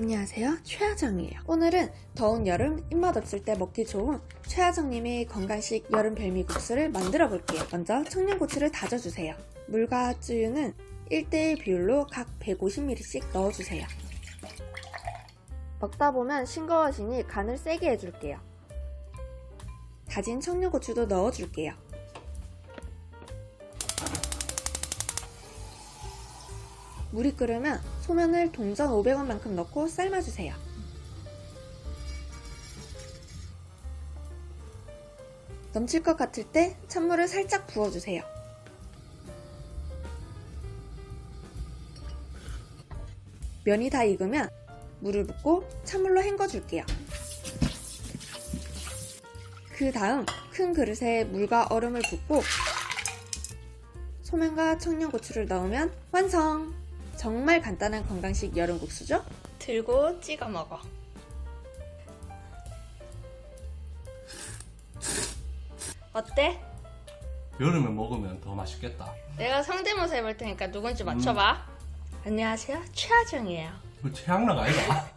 안녕하세요. 최하정이에요. 오늘은 더운 여름 입맛 없을 때 먹기 좋은 최하정님의 건강식 여름 별미국수를 만들어 볼게요. 먼저 청양고추를 다져주세요. 물과 쯔유는 1대1 비율로 각 150ml씩 넣어주세요. 먹다 보면 싱거워지니 간을 세게 해줄게요. 다진 청양고추도 넣어줄게요. 물이 끓으면 소면을 동전 500원만큼 넣고 삶아주세요. 넘칠 것 같을 때 찬물을 살짝 부어주세요. 면이 다 익으면 물을 붓고 찬물로 헹궈줄게요. 그 다음 큰 그릇에 물과 얼음을 붓고 소면과 청양고추를 넣으면 완성! 정말 간단한 건강식 여름국수죠? 들고 찍어 먹어. 어때? 여름에 먹으면 더 맛있겠다. 내가 성대모사 해볼 테니까 누군지 맞춰봐. 안녕하세요, 최하정이에요. 이거 최양락 아이가?